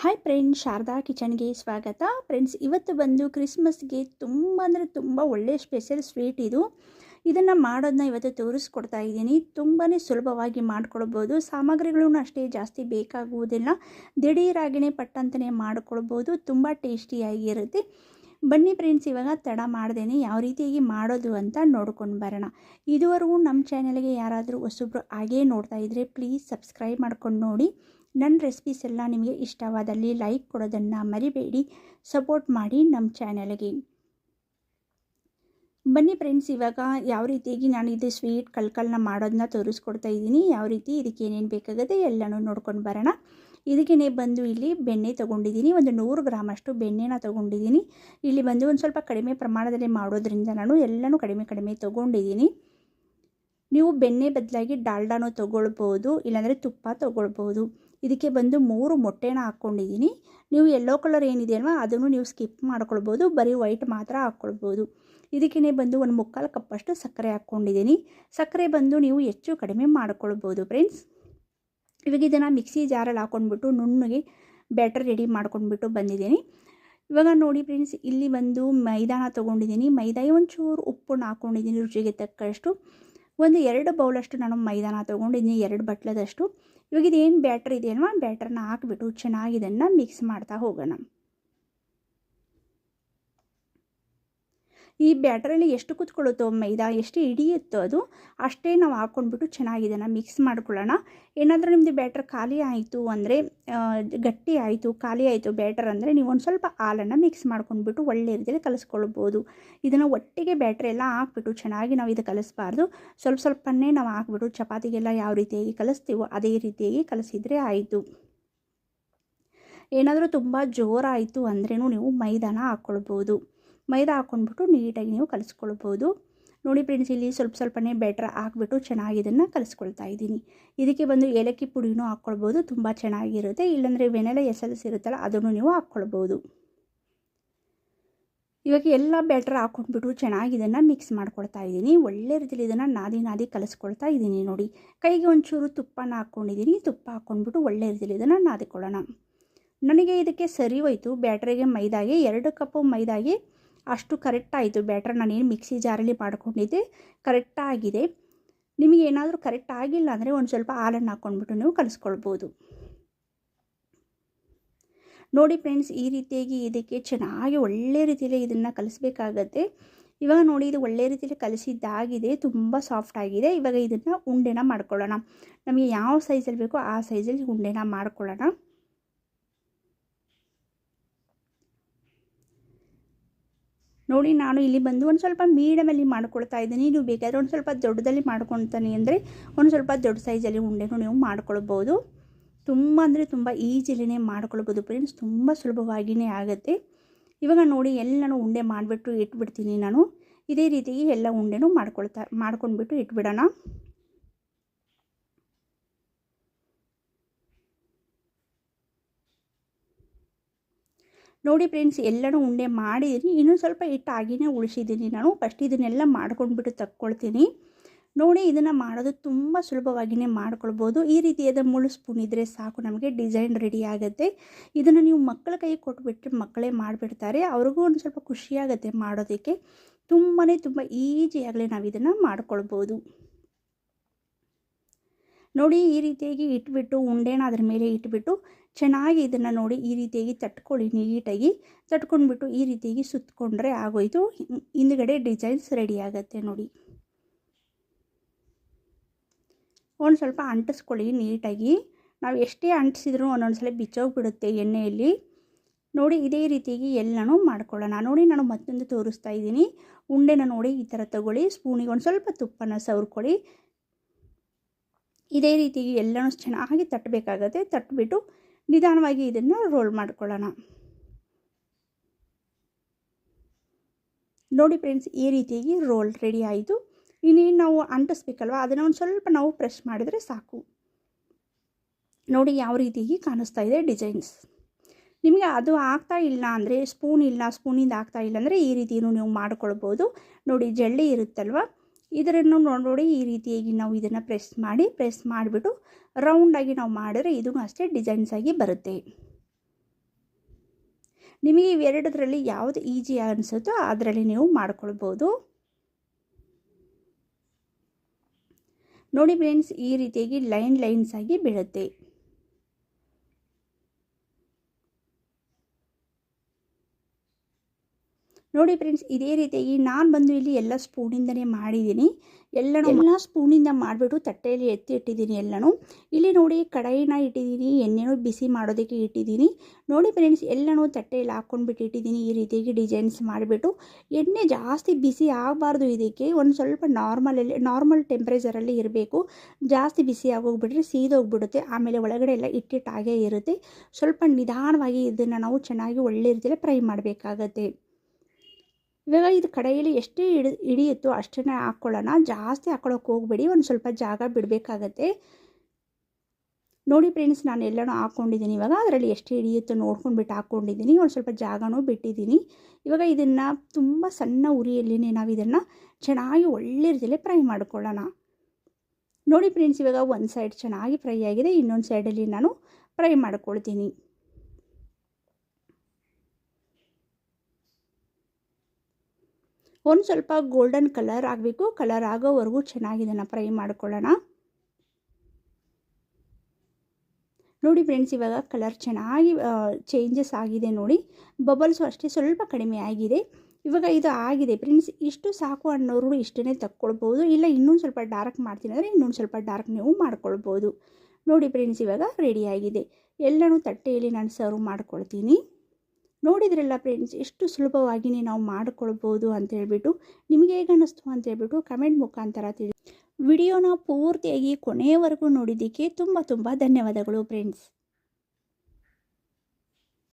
Hi friends Sharada ಕಿಚನ್ಗೆ ಸ್ವಾಗತ. Friends ಇವತ್ತು ಬಂದು ಕ್ರಿಸ್ಮಸ್ಗೆ ತುಂಬ ಅಂದರೆ ತುಂಬ ಒಳ್ಳೆಯ ಸ್ಪೆಷಲ್ ಸ್ವೀಟ್ ಇದು. ಇದನ್ನು ಮಾಡೋದನ್ನ ಇವತ್ತು ತೋರಿಸ್ಕೊಡ್ತಾ ಇದ್ದೀನಿ. ತುಂಬಾ ಸುಲಭವಾಗಿ ಮಾಡ್ಕೊಳ್ಬೋದು. ಸಾಮಗ್ರಿಗಳೂ ಅಷ್ಟೇ ಜಾಸ್ತಿ ಬೇಕಾಗುವುದಿಲ್ಲ. ದಿಢೀರಾಗಿನೇ ಪಟ್ಟಂತನೇ ಮಾಡ್ಕೊಳ್ಬೋದು. ತುಂಬ ಟೇಸ್ಟಿಯಾಗಿರುತ್ತೆ. ಬನ್ನಿ ಫ್ರೆಂಡ್ಸ್ ಇವಾಗ ತಡ ಮಾಡ್ದೇನೆ ಯಾವ ರೀತಿಯಾಗಿ ಮಾಡೋದು ಅಂತ ನೋಡ್ಕೊಂಡು ಬರೋಣ. ಇದುವರೆಗೂ ನಮ್ಮ ಚಾನಲ್ಗೆ ಯಾರಾದರೂ ಹೊಸಬ್ರು ಹಾಗೇ ನೋಡ್ತಾ ಇದ್ದರೆ ಪ್ಲೀಸ್ ಸಬ್ಸ್ಕ್ರೈಬ್ ಮಾಡ್ಕೊಂಡು ನೋಡಿ. ನನ್ನ ರೆಸಿಪೀಸ್ ಎಲ್ಲ ನಿಮಗೆ ಇಷ್ಟವಾದಲ್ಲಿ ಲೈಕ್ ಕೊಡೋದನ್ನು ಮರಿಬೇಡಿ ಸಪೋರ್ಟ್ ಮಾಡಿ ನಮ್ಮ ಚಾನಲ್ಗೆ ಬನ್ನಿ ಫ್ರೆಂಡ್ಸ್ ಇವಾಗ ಯಾವ ರೀತಿಯಾಗಿ ನಾನು ಇದು ಸ್ವೀಟ್ ಕಲ್ಕಲ್ನ ಮಾಡೋದನ್ನ ತೋರಿಸ್ಕೊಡ್ತಾ ಇದ್ದೀನಿ, ಯಾವ ರೀತಿ ಇದಕ್ಕೆ ಏನೇನು ಬೇಕಾಗುತ್ತೆ ಎಲ್ಲನೂ ನೋಡ್ಕೊಂಡು ಬರೋಣ. ಇದಕ್ಕೇ ಬಂದು ಇಲ್ಲಿ ಬೆಣ್ಣೆ ತೊಗೊಂಡಿದ್ದೀನಿ. ಒಂದು ನೂರು ಗ್ರಾಮಷ್ಟು ಬೆಣ್ಣೆನ ತೊಗೊಂಡಿದ್ದೀನಿ. ಇಲ್ಲಿ ಬಂದು ಒಂದು ಸ್ವಲ್ಪ ಕಡಿಮೆ ಪ್ರಮಾಣದಲ್ಲಿ ಮಾಡೋದ್ರಿಂದ ನಾನು ಎಲ್ಲನೂ ಕಡಿಮೆ ಕಡಿಮೆ ತೊಗೊಂಡಿದ್ದೀನಿ. ನೀವು ಬೆಣ್ಣೆ ಬದಲಾಗಿ ಡಾಲ್ಡಾನು ತೊಗೊಳ್ಬೋದು, ಇಲ್ಲಾಂದರೆ ತುಪ್ಪ ತೊಗೊಳ್ಬೋದು. ಇದಕ್ಕೆ ಬಂದು ಮೂರು ಮೊಟ್ಟೆನ ಹಾಕ್ಕೊಂಡಿದ್ದೀನಿ. ನೀವು ಯೆಲ್ಲೋ ಕಲರ್ ಏನಿದೆ ಅಲ್ವಾ ಅದನ್ನು ನೀವು ಸ್ಕಿಪ್ ಮಾಡ್ಕೊಳ್ಬೋದು, ಬರೀ ವೈಟ್ ಮಾತ್ರ ಹಾಕ್ಕೊಳ್ಬೋದು. ಇದಕ್ಕೇ ಬಂದು ಒಂದು ಮುಕ್ಕಾಲು ಕಪ್ಪಷ್ಟು ಸಕ್ಕರೆ ಹಾಕ್ಕೊಂಡಿದ್ದೀನಿ. ಸಕ್ಕರೆ ಬಂದು ನೀವು ಹೆಚ್ಚು ಕಡಿಮೆ ಮಾಡ್ಕೊಳ್ಬೋದು ಫ್ರೆಂಡ್ಸ್. ಇವಾಗ ಇದನ್ನು ಮಿಕ್ಸಿ ಜಾರಲ್ಲಿ ಹಾಕ್ಕೊಂಡ್ಬಿಟ್ಟು ನುಣ್ಣಗೆ ಬ್ಯಾಟರ್ ರೆಡಿ ಮಾಡ್ಕೊಂಡ್ಬಿಟ್ಟು ಬಂದಿದ್ದೀನಿ. ಇವಾಗ ನೋಡಿ ಫ್ರೆಂಡ್ಸ್, ಇಲ್ಲಿ ಬಂದು ಮೈದಾನ ತೊಗೊಂಡಿದ್ದೀನಿ. ಮೈದಾ ಒಂಚೂರು ಉಪ್ಪನ್ನು ಹಾಕ್ಕೊಂಡಿದ್ದೀನಿ ರುಚಿಗೆ ತಕ್ಕಷ್ಟು. ಒಂದು ಎರಡು ಬೌಲಷ್ಟು ನಾನು ಮೈದಾನ ತೊಗೊಂಡಿದ್ದೀನಿ, ಎರಡು ಬಟ್ಲದಷ್ಟು. ಇವಾಗ ಇದೇನು ಬ್ಯಾಟ್ರ್ ಇದೆಯಲ್ವ ಬ್ಯಾಟ್ರನ್ನ ಹಾಕಿಬಿಟ್ಟು ಚೆನ್ನಾಗಿ ಇದನ್ನು ಮಿಕ್ಸ್ ಮಾಡ್ತಾ ಹೋಗೋಣ. ಈ ಬ್ಯಾಟ್ರಲ್ಲಿ ಎಷ್ಟು ಕುತ್ಕೊಳ್ಳುತ್ತೋ ಮೈದಾ ಎಷ್ಟು ಹಿಡಿಯುತ್ತೋ ಅದು ಅಷ್ಟೇ ನಾವು ಹಾಕ್ಕೊಂಡ್ಬಿಟ್ಟು ಚೆನ್ನಾಗಿ ಇದನ್ನು ಮಿಕ್ಸ್ ಮಾಡ್ಕೊಳ್ಳೋಣ. ಏನಾದರೂ ನಿಮ್ಮದು ಬ್ಯಾಟ್ರ್ ಖಾಲಿ ಆಯಿತು ಅಂದರೆ ಗಟ್ಟಿ ಆಯಿತು, ಖಾಲಿ ಆಯಿತು ಬ್ಯಾಟರ್ ಅಂದರೆ ನೀವು ಒಂದು ಸ್ವಲ್ಪ ಹಾಲನ್ನು ಮಿಕ್ಸ್ ಮಾಡ್ಕೊಂಡ್ಬಿಟ್ಟು ಒಳ್ಳೆ ರೀತಿಯಲ್ಲಿ ಕಲಿಸ್ಕೊಳ್ಬೋದು. ಇದನ್ನು ಒಟ್ಟಿಗೆ ಬ್ಯಾಟ್ರಿ ಎಲ್ಲ ಹಾಕ್ಬಿಟ್ಟು ಚೆನ್ನಾಗಿ ನಾವು ಇದು ಕಲಿಸ್ಬಾರ್ದು. ಸ್ವಲ್ಪ ಸ್ವಲ್ಪನೇ ನಾವು ಹಾಕ್ಬಿಟ್ಟು ಚಪಾತಿಗೆಲ್ಲ ಯಾವ ರೀತಿಯಾಗಿ ಕಲಿಸ್ತೀವೋ ಅದೇ ರೀತಿಯಾಗಿ ಕಲಿಸಿದರೆ ಆಯಿತು. ಏನಾದರೂ ತುಂಬ ಜೋರಾಯಿತು ಅಂದ್ರೂ ನೀವು ಮೈದಾನ ಹಾಕ್ಕೊಳ್ಬೋದು. ಮೈದಾ ಹಾಕ್ಕೊಂಡ್ಬಿಟ್ಟು ನೀಟಾಗಿ ನೀವು ಕಲಿಸ್ಕೊಳ್ಬೋದು. ನೋಡಿ ಫ್ರೆಂಡ್ಸ್, ಇಲ್ಲಿ ಸ್ವಲ್ಪ ಸ್ವಲ್ಪನೇ ಬೆಟ್ರ್ ಹಾಕ್ಬಿಟ್ಟು ಚೆನ್ನಾಗಿ ಇದನ್ನು ಕಲಿಸ್ಕೊಳ್ತಾ ಇದ್ದೀನಿ. ಇದಕ್ಕೆ ಬಂದು ಏಲಕ್ಕಿ ಪುಡಿನೂ ಹಾಕ್ಕೊಳ್ಬೋದು, ತುಂಬ ಚೆನ್ನಾಗಿರುತ್ತೆ. ಇಲ್ಲಾಂದರೆ ವೆನೆಲೆ ಎಸಲ್ಸ್ ಇರುತ್ತಲ್ಲ, ಅದನ್ನು ನೀವು ಹಾಕ್ಕೊಳ್ಬೋದು. ಇವಾಗ ಎಲ್ಲ ಬ್ಯಾಟ್ರ್ ಹಾಕ್ಕೊಂಡ್ಬಿಟ್ಟು ಚೆನ್ನಾಗಿ ಇದನ್ನು ಮಿಕ್ಸ್ ಮಾಡ್ಕೊಳ್ತಾ ಇದ್ದೀನಿ. ಒಳ್ಳೆ ರೀತಿಯಲ್ಲಿ ಇದನ್ನು ನಾದಿ ನಾದಿ ಕಲಿಸ್ಕೊಳ್ತಾ ಇದ್ದೀನಿ ನೋಡಿ. ಕೈಗೆ ಒಂಚೂರು ತುಪ್ಪನ ಹಾಕ್ಕೊಂಡಿದ್ದೀನಿ. ತುಪ್ಪ ಹಾಕ್ಕೊಂಡ್ಬಿಟ್ಟು ಒಳ್ಳೆ ರೀತಿಯಲ್ಲಿ ಇದನ್ನು ನಾದಿಕೊಳ್ಳೋಣ. ನನಗೆ ಇದಕ್ಕೆ ಸರಿ ಹೋಯಿತು. ಬ್ಯಾಟ್ರಿಗೆ ಮೈದಾಗೆ ಎರಡು ಕಪ್ಪು ಮೈದಾಗೆ ಅಷ್ಟು ಕರೆಕ್ಟಾಯಿತು. ಬ್ಯಾಟರ್ ನಾನೇನು ಮಿಕ್ಸಿ ಜಾರಲ್ಲಿ ಮಾಡ್ಕೊಂಡಿದ್ದೆ, ಕರೆಕ್ಟಾಗಿದೆ. ನಿಮಗೆ ಏನಾದರೂ ಕರೆಕ್ಟ್ ಆಗಿಲ್ಲ ಅಂದರೆ ಒಂದು ಸ್ವಲ್ಪ ಹಾಲನ್ನು ಹಾಕ್ಕೊಂಡ್ಬಿಟ್ಟು ನೀವು ಕಲಿಸ್ಕೊಳ್ಬೋದು. ನೋಡಿ ಫ್ರೆಂಡ್ಸ್, ಈ ರೀತಿಯಾಗಿ ಇದಕ್ಕೆ ಚೆನ್ನಾಗಿ ಒಳ್ಳೆ ರೀತಿಯಲ್ಲಿ ಇದನ್ನು ಕಲಿಸ್ಬೇಕಾಗತ್ತೆ. ಇವಾಗ ನೋಡಿ, ಇದು ಒಳ್ಳೆ ರೀತಿಯಲ್ಲಿ ಕಲಿಸಿದ್ದಾಗಿದೆ, ತುಂಬ ಸಾಫ್ಟ್ ಆಗಿದೆ ಇವಾಗ ಇದನ್ನು ಉಂಡೆನ ಮಾಡ್ಕೊಳ್ಳೋಣ. ನಮಗೆ ಯಾವ ಸೈಜಲ್ಲಿ ಬೇಕೋ ಆ ಸೈಜಲ್ಲಿ ಉಂಡೆನ ಮಾಡ್ಕೊಳ್ಳೋಣ. ನೋಡಿ, ನಾನು ಇಲ್ಲಿ ಬಂದು ಒಂದು ಸ್ವಲ್ಪ ಮೀಡಿಯಮಲ್ಲಿ ಮಾಡ್ಕೊಳ್ತಾ ಇದ್ದೀನಿ. ನೀವು ಬೇಕಾದರೆ ಒಂದು ಸ್ವಲ್ಪ ದೊಡ್ಡದಲ್ಲಿ ಮಾಡ್ಕೊಳ್ತಾನೆ ಅಂದರೆ ಒಂದು ಸ್ವಲ್ಪ ದೊಡ್ಡ ಸೈಜಲ್ಲಿ ಉಂಡೆನೂ ನೀವು ಮಾಡ್ಕೊಳ್ಬೋದು ತುಂಬ ಅಂದರೆ ತುಂಬ ಈಜಿಲಿನೇ ಮಾಡ್ಕೊಳ್ಬೋದು ಫ್ರೆಂಡ್ಸ್. ತುಂಬ ಸುಲಭವಾಗಿಯೇ ಆಗುತ್ತೆ. ಇವಾಗ ನೋಡಿ ಎಲ್ಲನೂ ಉಂಡೆ ಮಾಡಿಬಿಟ್ಟು ಇಟ್ಬಿಡ್ತೀನಿ ನಾನು. ಇದೇ ರೀತಿಯಾಗಿ ಎಲ್ಲ ಉಂಡೆನೂ ಮಾಡ್ಕೊಳ್ತಾ, ಮಾಡ್ಕೊಂಡ್ಬಿಟ್ಟು ಇಟ್ಬಿಡೋಣ. ನೋಡಿ ಫ್ರೆಂಡ್ಸ್ ಎಲ್ಲನೂ ಉಂಡೆ ಮಾಡಿದ್ದೀನಿ ಇನ್ನೂ ಸ್ವಲ್ಪ ಹಿಟ್ಟು ಆಗಿನೇ ಉಳಿಸಿದ್ದೀನಿ ನಾನು. ಫಸ್ಟ್ ಇದನ್ನೆಲ್ಲ ಮಾಡ್ಕೊಂಡ್ಬಿಟ್ಟು ತಕ್ಕೊಳ್ತೀನಿ. ನೋಡಿ, ಇದನ್ನು ಮಾಡೋದು ತುಂಬ ಸುಲಭವಾಗಿಯೇ ಮಾಡ್ಕೊಳ್ಬೋದು. ಈ ರೀತಿಯಾದ ಮುಳ್ಳು ಸ್ಪೂನ್ ಇದ್ದರೆ ಸಾಕು, ನಮಗೆ ಡಿಸೈನ್ ರೆಡಿ ಆಗುತ್ತೆ. ಇದನ್ನು ನೀವು ಮಕ್ಕಳ ಕೈ ಕೊಟ್ಬಿಟ್ರೆ ಮಕ್ಕಳೇ ಮಾಡಿಬಿಡ್ತಾರೆ. ಅವ್ರಿಗೂ ಒಂದು ಸ್ವಲ್ಪ ಖುಷಿಯಾಗುತ್ತೆ ಮಾಡೋದಕ್ಕೆ. ತುಂಬಾ ತುಂಬ ಈಸಿಯಾಗಲೇ ನಾವು ಇದನ್ನು ಮಾಡ್ಕೊಳ್ಬೋದು. ನೋಡಿ ಈ ರೀತಿಯಾಗಿ ಇಟ್ಬಿಟ್ಟು, ಉಂಡೆನ ಅದ್ರ ಮೇಲೆ ಇಟ್ಬಿಟ್ಟು ಚೆನ್ನಾಗಿ ಇದನ್ನು ನೋಡಿ ಈ ರೀತಿಯಾಗಿ ತಟ್ಕೊಳ್ಳಿ, ನೀಟಾಗಿ ತಟ್ಕೊಂಡ್ಬಿಟ್ಟು ಈ ರೀತಿಯಾಗಿ ಸುತ್ತಕೊಂಡ್ರೆ ಆಗೋಯಿತು. ಹಿಂದ್ಗಡೆ ಡಿಸೈನ್ಸ್ ರೆಡಿ ಆಗುತ್ತೆ ನೋಡಿ. ಒಂದು ಸ್ವಲ್ಪ ಅಂಟಿಸ್ಕೊಳ್ಳಿ ನೀಟಾಗಿ. ನಾವು ಎಷ್ಟೇ ಅಂಟಿಸಿದ್ರೂ ಒಂದೊಂದು ಸಲ ಬಿಚ್ಚೋಗ್ಬಿಡುತ್ತೆ ಎಣ್ಣೆಯಲ್ಲಿ. ನೋಡಿ ಇದೇ ರೀತಿಯಾಗಿ ಎಲ್ಲನೂ ಮಾಡ್ಕೊಳ್ಳೋಣ. ನೋಡಿ ನಾನು ಮತ್ತೊಂದು ತೋರಿಸ್ತಾ ಇದ್ದೀನಿ. ಉಂಡೆನ ನೋಡಿ ಈ ಥರ ತಗೊಳ್ಳಿ. ಸ್ಪೂನಿಗೆ ಒಂದು ಸ್ವಲ್ಪ ತುಪ್ಪನ ಸವರ್ಕೊಳ್ಳಿ. ಇದೇ ರೀತಿ ಎಲ್ಲನೂ ಚೆನ್ನಾಗಿ ತಟ್ಟಬೇಕಾಗತ್ತೆ. ತಟ್ಬಿಟ್ಟು ನಿಧಾನವಾಗಿ ಇದನ್ನು ರೋಲ್ ಮಾಡ್ಕೊಳ್ಳೋಣ. ನೋಡಿ ಫ್ರೆಂಡ್ಸ್ ಈ ರೀತಿಯಾಗಿ ರೋಲ್ ರೆಡಿ ಆಯಿತು. ಇನ್ನೇನು ನಾವು ಅಂಟಿಸ್ಬೇಕಲ್ವ? ಅದನ್ನು ಒಂದು ಸ್ವಲ್ಪ ನಾವು ಪ್ರೆಸ್ ಮಾಡಿದರೆ ಸಾಕು. ನೋಡಿ ಯಾವ ರೀತಿಯಾಗಿ ಕಾಣಿಸ್ತಾ ಇದೆ ಡಿಸೈನ್ಸ್ ನಿಮಗೆ ಅದು ಆಗ್ತಾ ಇಲ್ಲ ಅಂದರೆ ಸ್ಪೂನ್ ಇಲ್ಲ ಸ್ಪೂನಿಂದ ಆಗ್ತಾ ಇಲ್ಲ ಅಂದರೆ ಈ ರೀತಿಯೂ ನೀವು ಮಾಡ್ಕೊಳ್ಬೋದು. ನೋಡಿ ಜಳ್ಳಿ ಇರುತ್ತಲ್ವ? ಇದನ್ನು ನೋಡಿ ಈ ರೀತಿಯಾಗಿ ನಾವು ಇದನ್ನು ಪ್ರೆಸ್ ಮಾಡಿ ಪ್ರೆಸ್ ಮಾಡಿಬಿಟ್ಟು ರೌಂಡಾಗಿ ನಾವು ಮಾಡಿದ್ರೆ ಇದೂ ಅಷ್ಟೇ ಡಿಸೈನ್ಸ್ ಆಗಿ ಬರುತ್ತೆ. ನಿಮಗೆ ಇವೆರಡರಲ್ಲಿ ಯಾವುದು ಈಜಿ ಅನಿಸುತ್ತೋ ಅದರಲ್ಲಿ ನೀವು ಮಾಡ್ಕೊಳ್ಬೋದು. ನೋಡಿ ಫ್ರೆಂಡ್ಸ್ ಈ ರೀತಿಯಾಗಿ ಲೈನ್ ಲೈನ್ಸ್ ಆಗಿ ಬೀಳುತ್ತೆ. ನೋಡಿ ಫ್ರೆಂಡ್ಸ್ ಇದೇ ರೀತಿಯಾಗಿ ನಾನು ಬಂದು ಇಲ್ಲಿ ಎಲ್ಲ ಸ್ಪೂನಿಂದನೇ ಮಾಡಿದ್ದೀನಿ. ಎಲ್ಲನೂ ಎಲ್ಲ ಸ್ಪೂನಿಂದ ಮಾಡಿಬಿಟ್ಟು ತಟ್ಟೆಯಲ್ಲಿ ಎತ್ತಿ ಇಟ್ಟಿದ್ದೀನಿ ಎಲ್ಲನೂ. ಇಲ್ಲಿ ನೋಡಿ ಕಡಾಯಿನ ಇಟ್ಟಿದ್ದೀನಿ ಎಣ್ಣೆನೂ ಬಿಸಿ ಮಾಡೋದಕ್ಕೆ ಇಟ್ಟಿದ್ದೀನಿ. ನೋಡಿ ಫ್ರೆಂಡ್ಸ್ ಎಲ್ಲನೂ ತಟ್ಟೆಯಲ್ಲಿ ಹಾಕ್ಕೊಂಡ್ಬಿಟ್ಟು ಇಟ್ಟಿದ್ದೀನಿ ಈ ರೀತಿಯಾಗಿ ಡಿಸೈನ್ಸ್ ಮಾಡಿಬಿಟ್ಟು. ಎಣ್ಣೆ ಜಾಸ್ತಿ ಬಿಸಿ ಆಗಬಾರ್ದು ಇದಕ್ಕೆ. ಒಂದು ಸ್ವಲ್ಪ ನಾರ್ಮಲಲ್ಲಿ ನಾರ್ಮಲ್ ಟೆಂಪ್ರೇಚರಲ್ಲಿ ಇರಬೇಕು. ಜಾಸ್ತಿ ಬಿಸಿ ಆಗೋಗ್ಬಿಟ್ರೆ ಸೀದೋಗ್ಬಿಡುತ್ತೆ. ಆಮೇಲೆ ಒಳಗಡೆ ಎಲ್ಲ ಇಟ್ಟಿಟ್ಟಾಗೇ ಇರುತ್ತೆ. ಸ್ವಲ್ಪ ನಿಧಾನವಾಗಿ ಇದನ್ನು ನಾವು ಚೆನ್ನಾಗಿ ಒಳ್ಳೆ ರೀತಿಯಲ್ಲಿ ಫ್ರೈ ಮಾಡಬೇಕಾಗತ್ತೆ. ಇವಾಗ ಇದು ಕಡೆಯಲ್ಲಿ ಎಷ್ಟೇ ಹಿಡಿ ಹಿಡಿಯುತ್ತೋ ಅಷ್ಟೇ ಹಾಕ್ಕೊಳ್ಳೋಣ ಜಾಸ್ತಿ ಹಾಕ್ಕೊಳ್ಳೋಕೆ ಹೋಗಬೇಡಿ. ಒಂದು ಸ್ವಲ್ಪ ಜಾಗ ಬಿಡಬೇಕಾಗತ್ತೆ. ನೋಡಿ ಫ್ರೆಂಡ್ಸ್ ನಾನು ಎಲ್ಲನೂ ಹಾಕ್ಕೊಂಡಿದ್ದೀನಿ ಇವಾಗ. ಅದರಲ್ಲಿ ಎಷ್ಟು ಹಿಡಿಯುತ್ತೋ ನೋಡ್ಕೊಂಡ್ಬಿಟ್ಟು ಹಾಕ್ಕೊಂಡಿದ್ದೀನಿ ಒಂದು ಸ್ವಲ್ಪ ಜಾಗನೂ ಬಿಟ್ಟಿದ್ದೀನಿ. ಇವಾಗ ಇದನ್ನು ತುಂಬ ಸಣ್ಣ ಉರಿಯಲ್ಲಿನೇ ನಾವು ಇದನ್ನು ಚೆನ್ನಾಗಿ ಒಳ್ಳೆ ರೀತಿಯಲ್ಲಿ ಫ್ರೈ ಮಾಡ್ಕೊಳ್ಳೋಣ. ನೋಡಿ ಫ್ರೆಂಡ್ಸ್ ಇವಾಗ ಒಂದು ಸೈಡ್ ಚೆನ್ನಾಗಿ ಫ್ರೈ ಆಗಿದೆ. ಇನ್ನೊಂದು ಸೈಡಲ್ಲಿ ನಾನು ಫ್ರೈ ಮಾಡ್ಕೊಳ್ತೀನಿ. ಒಂದು ಸ್ವಲ್ಪ ಗೋಲ್ಡನ್ ಕಲರ್ ಆಗಬೇಕು. ಕಲರ್ ಆಗೋವರೆಗೂ ಚೆನ್ನಾಗಿ ಇದನ್ನು ಫ್ರೈ ಮಾಡ್ಕೊಳ್ಳೋಣ. ನೋಡಿ ಫ್ರೆಂಡ್ಸ್ ಇವಾಗ ಕಲರ್ ಚೆನ್ನಾಗಿ ಚೇಂಜಸ್ ಆಗಿದೆ ನೋಡಿ. ಬಬಲ್ಸು ಅಷ್ಟೇ ಸ್ವಲ್ಪ ಕಡಿಮೆ ಆಗಿದೆ. ಇವಾಗ ಇದು ಆಗಿದೆ. ಫ್ರೆಂಡ್ಸ್ ಇಷ್ಟು ಸಾಕು ಅನ್ನೋರು ಇಷ್ಟೇ ತಕ್ಕೊಳ್ಬೋದು. ಇಲ್ಲ, ಇನ್ನೊಂದು ಸ್ವಲ್ಪ ಡಾರ್ಕ್ ಮಾಡ್ತೀನಿ ಅಂದರೆ ಇನ್ನೊಂದು ಸ್ವಲ್ಪ ಡಾರ್ಕ್ ನೀವು ಮಾಡ್ಕೊಳ್ಬೋದು. ನೋಡಿ ಫ್ರೆಂಡ್ಸ್ ಇವಾಗ ರೆಡಿಯಾಗಿದೆ ಎಲ್ಲನೂ ತಟ್ಟೆಯಲ್ಲಿ ನಾನು ಸರ್ವ್ ಮಾಡ್ಕೊಳ್ತೀನಿ. ನೋಡಿದ್ರಲ್ಲ ಫ್ರೆಂಡ್ಸ್ ಎಷ್ಟು ಸುಲಭವಾಗಿಯೇ ನಾವು ಮಾಡಿಕೊಳ್ಬೋದು ಅಂತ ಹೇಳ್ಬಿಟ್ಟು ನಿಮಗೆ ಹೇಗೆ ಅನ್ನಿಸ್ತು ಅಂತ ಹೇಳ್ಬಿಟ್ಟು ಕಮೆಂಟ್ ಮುಖಾಂತರ ತಿಳಿ ವಿಡಿಯೋನ ಪೂರ್ತಿಯಾಗಿ ಕೊನೆಯವರೆಗೂ ನೋಡಿದ್ದಕ್ಕೆ ತುಂಬ ತುಂಬ ಧನ್ಯವಾದಗಳು ಫ್ರೆಂಡ್ಸ್